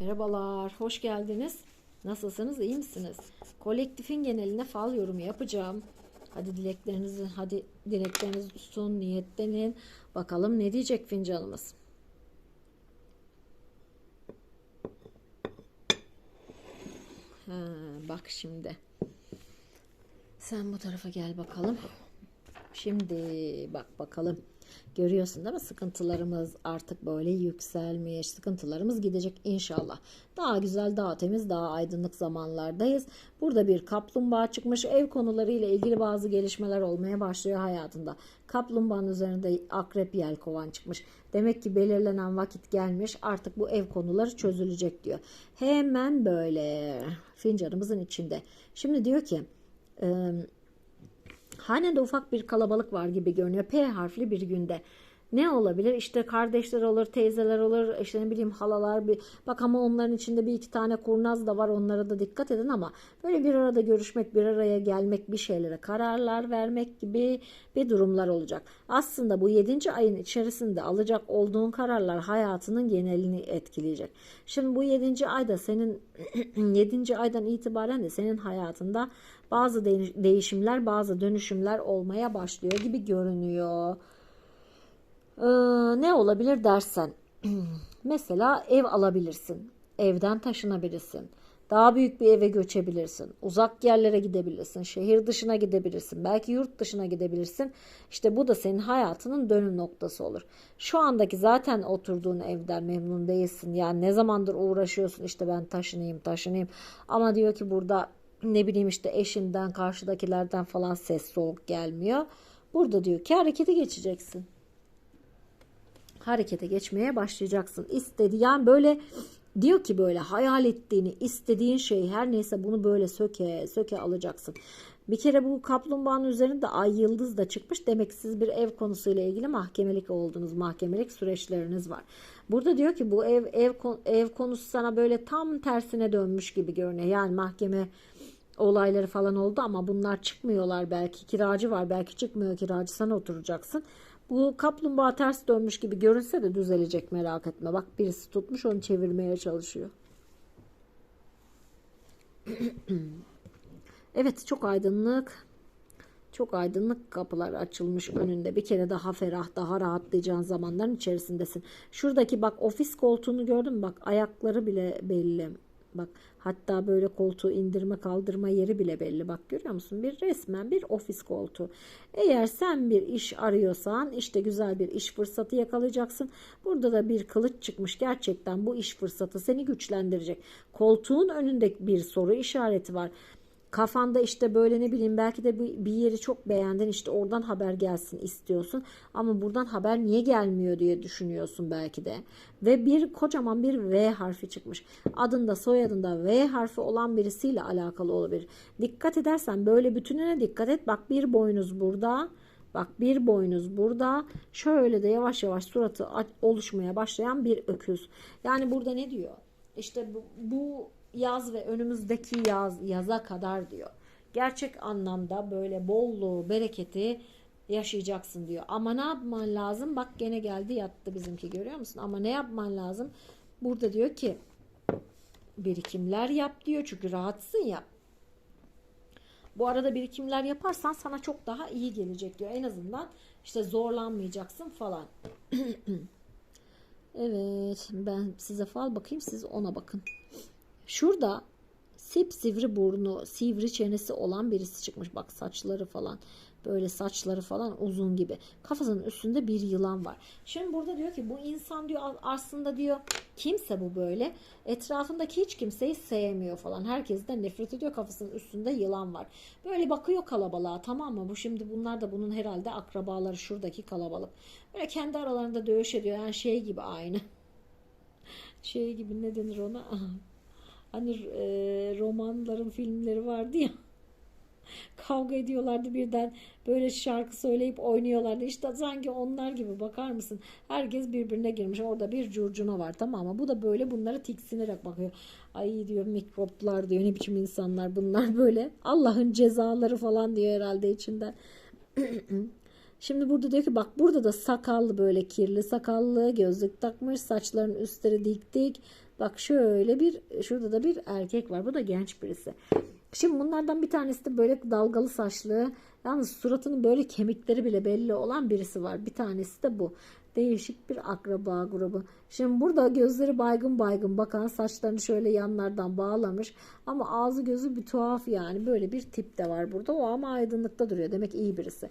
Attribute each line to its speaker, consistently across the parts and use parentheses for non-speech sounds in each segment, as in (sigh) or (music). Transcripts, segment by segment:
Speaker 1: Merhabalar, hoş geldiniz. Nasılsınız, iyi misiniz? Kolektifin geneline fal yorumu yapacağım. Hadi dileklerinizi, hadi dileklerinizi tutun, niyetlenin. Bakalım ne diyecek fincanımız. Ha, bak şimdi. Sen bu tarafa gel bakalım. Şimdi bak bakalım. Görüyorsun değil mi? Sıkıntılarımız artık böyle yükselmiş. Sıkıntılarımız gidecek inşallah. Daha güzel, daha temiz, daha aydınlık zamanlardayız. Burada bir kaplumbağa çıkmış. Ev konularıyla ilgili bazı gelişmeler olmaya başlıyor hayatında. Kaplumbağanın üzerinde akrep yelkovan çıkmış. Demek ki belirlenen vakit gelmiş. Artık bu ev konuları çözülecek diyor. Hemen böyle fincanımızın içinde. Şimdi diyor ki Hanede ufak bir kalabalık var gibi görünüyor. P harfli bir günde. Ne olabilir? İşte kardeşler olur, teyzeler olur, işte ne bileyim halalar. Bir... Bak ama onların içinde bir iki tane kurnaz da var. Onlara da dikkat edin ama böyle bir arada görüşmek, bir araya gelmek, bir şeylere kararlar vermek gibi bir durumlar olacak. Aslında bu 7. ayın içerisinde alacak olduğun kararlar hayatının genelini etkileyecek. Şimdi bu 7. ayda senin (clears throat) 7. aydan itibaren de senin hayatında bazı değişimler, bazı dönüşümler olmaya başlıyor gibi görünüyor. Ee, ne olabilir dersen (clears throat) mesela ev alabilirsin evden taşınabilirsin daha büyük bir eve göçebilirsin uzak yerlere gidebilirsin şehir dışına gidebilirsin belki yurt dışına gidebilirsin. İşte bu da senin hayatının dönüm noktası olur. Şu andaki zaten oturduğun evden memnun değilsin. Yani ne zamandır uğraşıyorsun? İşte ben taşınayım taşınayım. Ama diyor ki burada ne bileyim işte eşinden karşıdakilerden falan ses soğuk gelmiyor burada diyor ki harekete geçeceksin harekete geçmeye başlayacaksın. İstedi yani böyle diyor ki böyle hayal ettiğini istediğin şey her neyse bunu böyle söke söke alacaksın. Bir kere bu kaplumbağanın üzerinde ay yıldız da çıkmış. Demek siz bir ev konusuyla ilgili mahkemelik oldunuz. Mahkemelik süreçleriniz var. Burada diyor ki bu ev ev ev konusu sana böyle tam tersine dönmüş gibi görünüyor. Yani mahkeme olayları falan oldu ama bunlar çıkmıyorlar belki kiracı var belki çıkmıyor kiracı sana oturacaksın bu kaplumbağa ters dönmüş gibi görünse de düzelecek merak etme. Bak birisi tutmuş onu çevirmeye çalışıyor. (clears throat) evet çok aydınlık. Çok aydınlık kapılar açılmış önünde. Bir kere daha ferah, daha rahatlayacağın zamanların içerisindesin. Şuradaki bak ofis koltuğunu gördün mü? Bak ayakları bile belli. Bak hatta böyle koltuğu indirme kaldırma yeri bile belli. Bak görüyor musun? Bir resmen bir ofis koltuğu. Eğer sen bir iş arıyorsan işte güzel bir iş fırsatı yakalayacaksın. Burada da bir kılıç çıkmış. Gerçekten bu iş fırsatı seni güçlendirecek. Koltuğun önünde bir soru işareti var kafanda işte böyle ne bileyim belki de bir yeri çok beğendin işte oradan haber gelsin istiyorsun ama buradan haber niye gelmiyor diye düşünüyorsun belki de ve bir kocaman bir V harfi çıkmış adında soyadında V harfi olan birisiyle alakalı olabilir dikkat edersen böyle bütününe dikkat et bak bir boynuz burada Bak bir boynuz burada. Şöyle de yavaş yavaş suratı oluşmaya başlayan bir öküz. Yani burada ne diyor? İşte bu, bu yaz ve önümüzdeki yaz yaza kadar diyor. Gerçek anlamda böyle bolluğu, bereketi yaşayacaksın diyor. Ama ne yapman lazım? Bak gene geldi yattı bizimki görüyor musun? Ama ne yapman lazım? Burada diyor ki birikimler yap diyor. Çünkü rahatsın ya. Bu arada birikimler yaparsan sana çok daha iyi gelecek diyor. En azından işte zorlanmayacaksın falan. (clears throat) evet ben size fal bakayım siz ona bakın. Şurada sip sivri burnu, sivri çenesi olan birisi çıkmış. Bak saçları falan böyle saçları falan uzun gibi. Kafasının üstünde bir yılan var. Şimdi burada diyor ki bu insan diyor aslında diyor kimse bu böyle. Etrafındaki hiç kimseyi sevmiyor falan. Herkesten nefret ediyor. Kafasının üstünde yılan var. Böyle bakıyor kalabalığa tamam mı? Bu şimdi bunlar da bunun herhalde akrabaları şuradaki kalabalık. Böyle kendi aralarında dövüş ediyor. Yani şey gibi aynı. (laughs) Şey gibi ne denir ona? (laughs) Hani e, romanların filmleri vardı ya. (laughs) Kavga ediyorlardı birden böyle şarkı söyleyip oynuyorlardı. İşte sanki onlar gibi bakar mısın? Herkes birbirine girmiş. Orada bir curcuna var tamam mı? Bu da böyle bunlara tiksinerek bakıyor. Ay diyor mikroplar diyor ne biçim insanlar bunlar böyle. Allah'ın cezaları falan diyor herhalde içinden. (clears throat) Şimdi burada diyor ki bak burada da sakallı böyle kirli sakallı gözlük takmış saçların üstleri dik dik Bak şöyle bir şurada da bir erkek var. Bu da genç birisi. Şimdi bunlardan bir tanesi de böyle dalgalı saçlı. Yalnız suratının böyle kemikleri bile belli olan birisi var. Bir tanesi de bu. Değişik bir akraba grubu. Şimdi burada gözleri baygın baygın bakan saçlarını şöyle yanlardan bağlamış. Ama ağzı gözü bir tuhaf yani. Böyle bir tip de var burada. O ama aydınlıkta duruyor. Demek iyi birisi.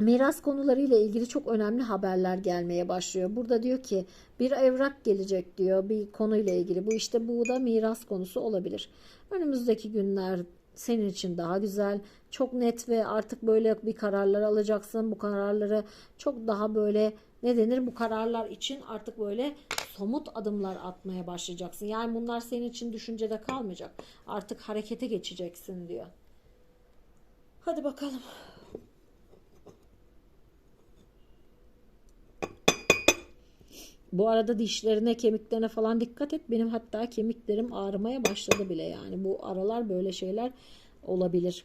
Speaker 1: Miras konularıyla ilgili çok önemli haberler gelmeye başlıyor. Burada diyor ki bir evrak gelecek diyor bir konuyla ilgili. Bu işte bu da miras konusu olabilir. Önümüzdeki günler senin için daha güzel, çok net ve artık böyle bir kararlar alacaksın. Bu kararları çok daha böyle ne denir bu kararlar için artık böyle somut adımlar atmaya başlayacaksın. Yani bunlar senin için düşüncede kalmayacak. Artık harekete geçeceksin diyor. Hadi bakalım. Bu arada dişlerine, kemiklerine falan dikkat et. Benim hatta kemiklerim ağrımaya başladı bile yani. Bu aralar böyle şeyler olabilir.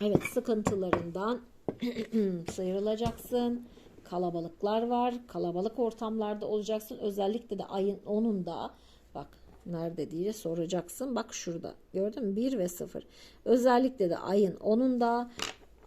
Speaker 1: Evet, sıkıntılarından (clears throat) sıyrılacaksın. Kalabalıklar var. Kalabalık ortamlarda olacaksın. Özellikle de ayın 10'unda bak nerede diye soracaksın. Bak şurada. Gördün mü? 1 ve 0. Özellikle de ayın 10'unda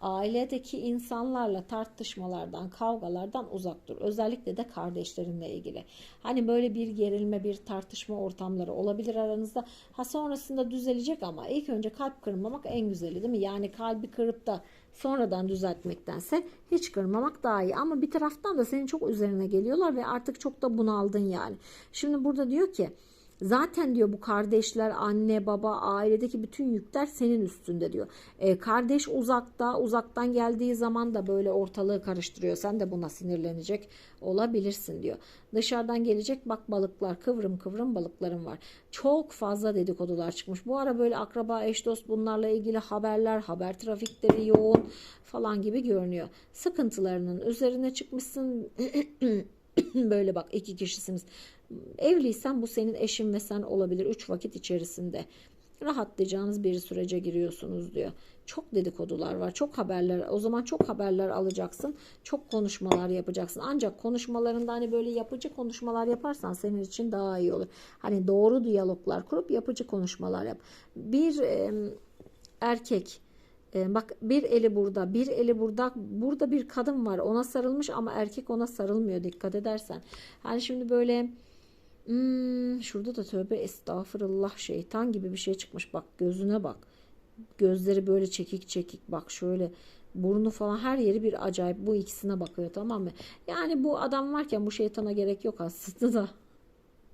Speaker 1: ailedeki insanlarla tartışmalardan, kavgalardan uzak dur. Özellikle de kardeşlerinle ilgili. Hani böyle bir gerilme, bir tartışma ortamları olabilir aranızda. Ha sonrasında düzelecek ama ilk önce kalp kırmamak en güzeli değil mi? Yani kalbi kırıp da sonradan düzeltmektense hiç kırmamak daha iyi. Ama bir taraftan da senin çok üzerine geliyorlar ve artık çok da bunaldın yani. Şimdi burada diyor ki Zaten diyor bu kardeşler, anne, baba, ailedeki bütün yükler senin üstünde diyor. E, kardeş uzakta, uzaktan geldiği zaman da böyle ortalığı karıştırıyor. Sen de buna sinirlenecek olabilirsin diyor. Dışarıdan gelecek bak balıklar, kıvrım kıvrım balıklarım var. Çok fazla dedikodular çıkmış. Bu ara böyle akraba, eş dost bunlarla ilgili haberler, haber trafikleri yoğun falan gibi görünüyor. Sıkıntılarının üzerine çıkmışsın. (clears throat) (clears throat) böyle bak iki kişisiniz. Evliysen bu senin eşin ve sen olabilir. Üç vakit içerisinde rahatlayacağınız bir sürece giriyorsunuz diyor. Çok dedikodular var, çok haberler. O zaman çok haberler alacaksın, çok konuşmalar yapacaksın. Ancak konuşmalarında hani böyle yapıcı konuşmalar yaparsan senin için daha iyi olur. Hani doğru diyaloglar kurup yapıcı konuşmalar yap. Bir e, erkek e, bak bir eli burada, bir eli burada. Burada bir kadın var. Ona sarılmış ama erkek ona sarılmıyor dikkat edersen. Hani şimdi böyle Hmm, şurada da tövbe estağfurullah şeytan gibi bir şey çıkmış. Bak gözüne bak. Gözleri böyle çekik çekik bak şöyle burnu falan her yeri bir acayip bu ikisine bakıyor tamam mı? Yani bu adam varken bu şeytana gerek yok aslında da.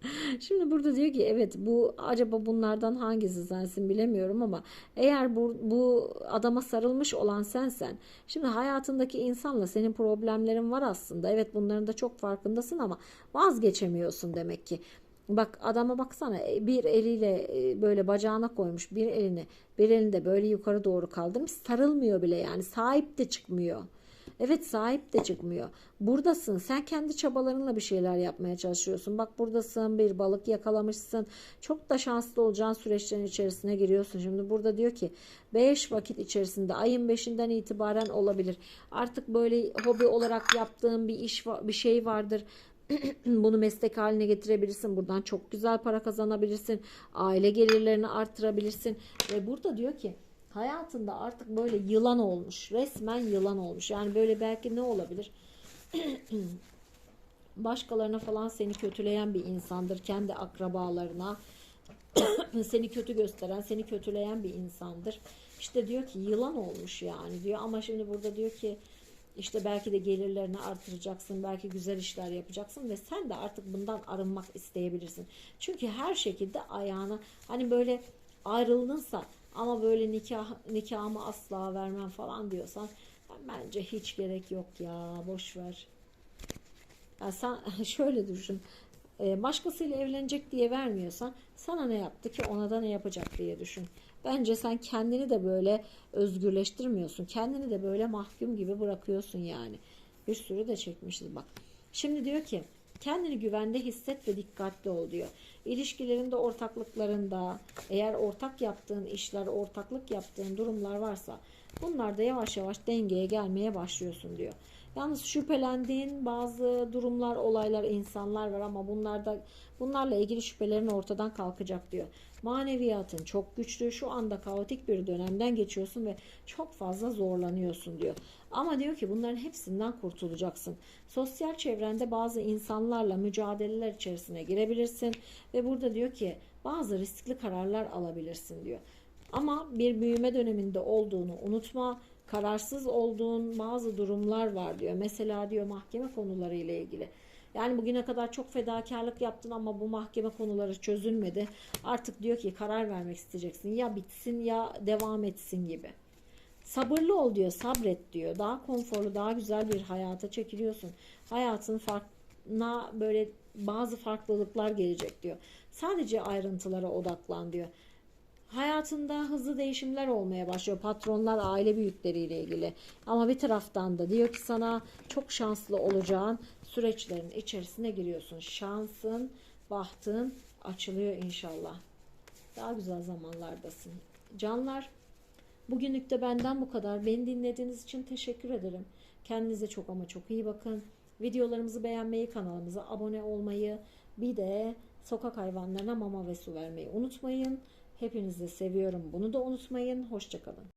Speaker 1: (laughs) Şimdi burada diyor ki evet bu acaba bunlardan hangisi sensin bilemiyorum ama eğer bu, bu adama sarılmış olan sensen şimdi hayatındaki insanla senin problemlerin var aslında evet bunların da çok farkındasın ama vazgeçemiyorsun demek ki. Bak adama baksana e, bir eliyle e, böyle bacağına koymuş bir elini bir elini de böyle yukarı doğru kaldırmış sarılmıyor bile yani sahip de çıkmıyor. Evet sahip de çıkmıyor. Buradasın. Sen kendi çabalarınla bir şeyler yapmaya çalışıyorsun. Bak buradasın. Bir balık yakalamışsın. Çok da şanslı olacağın süreçlerin içerisine giriyorsun. Şimdi burada diyor ki 5 vakit içerisinde ayın 5'inden itibaren olabilir. Artık böyle hobi olarak yaptığın bir iş bir şey vardır. (clears throat) Bunu meslek haline getirebilirsin. Buradan çok güzel para kazanabilirsin. Aile gelirlerini artırabilirsin. Ve burada diyor ki hayatında artık böyle yılan olmuş. Resmen yılan olmuş. Yani böyle belki ne olabilir? (clears throat) Başkalarına falan seni kötüleyen bir insandır. Kendi akrabalarına (clears throat) seni kötü gösteren, seni kötüleyen bir insandır. İşte diyor ki yılan olmuş yani diyor ama şimdi burada diyor ki işte belki de gelirlerini artıracaksın, belki güzel işler yapacaksın ve sen de artık bundan arınmak isteyebilirsin. Çünkü her şekilde ayağına hani böyle ayrıldınsa ama böyle nikah nikahımı asla vermem falan diyorsan bence hiç gerek yok ya boş ver. Yani sen (laughs) şöyle düşün. E, başkasıyla evlenecek diye vermiyorsan sana ne yaptı ki ona da ne yapacak diye düşün. Bence sen kendini de böyle özgürleştirmiyorsun. Kendini de böyle mahkum gibi bırakıyorsun yani. Bir sürü de çekmişiz bak. Şimdi diyor ki kendini güvende hisset ve dikkatli ol diyor. İlişkilerinde, ortaklıklarında eğer ortak yaptığın işler, ortaklık yaptığın durumlar varsa bunlar da yavaş yavaş dengeye gelmeye başlıyorsun diyor. Yalnız şüphelendiğin bazı durumlar, olaylar, insanlar var ama bunlarda bunlarla ilgili şüphelerin ortadan kalkacak diyor. Maneviyatın çok güçlü. Şu anda kaotik bir dönemden geçiyorsun ve çok fazla zorlanıyorsun diyor. Ama diyor ki bunların hepsinden kurtulacaksın. Sosyal çevrende bazı insanlarla mücadeleler içerisine girebilirsin ve burada diyor ki bazı riskli kararlar alabilirsin diyor. Ama bir büyüme döneminde olduğunu unutma. Kararsız olduğun bazı durumlar var diyor. Mesela diyor mahkeme konuları ile ilgili. Yani bugüne kadar çok fedakarlık yaptın ama bu mahkeme konuları çözülmedi. Artık diyor ki karar vermek isteyeceksin. Ya bitsin ya devam etsin gibi. Sabırlı ol diyor, sabret diyor. Daha konforlu, daha güzel bir hayata çekiliyorsun. Hayatın farkına böyle bazı farklılıklar gelecek diyor. Sadece ayrıntılara odaklan diyor. Hayatında hızlı değişimler olmaya başlıyor. Patronlar aile büyükleriyle ilgili. Ama bir taraftan da diyor ki sana çok şanslı olacağın süreçlerin içerisine giriyorsun. Şansın, bahtın açılıyor inşallah. Daha güzel zamanlardasın. Canlar, bugünlük de benden bu kadar. Beni dinlediğiniz için teşekkür ederim. Kendinize çok ama çok iyi bakın. Videolarımızı beğenmeyi, kanalımıza abone olmayı, bir de sokak hayvanlarına mama ve su vermeyi unutmayın. Hepinizi seviyorum. Bunu da unutmayın. Hoşçakalın.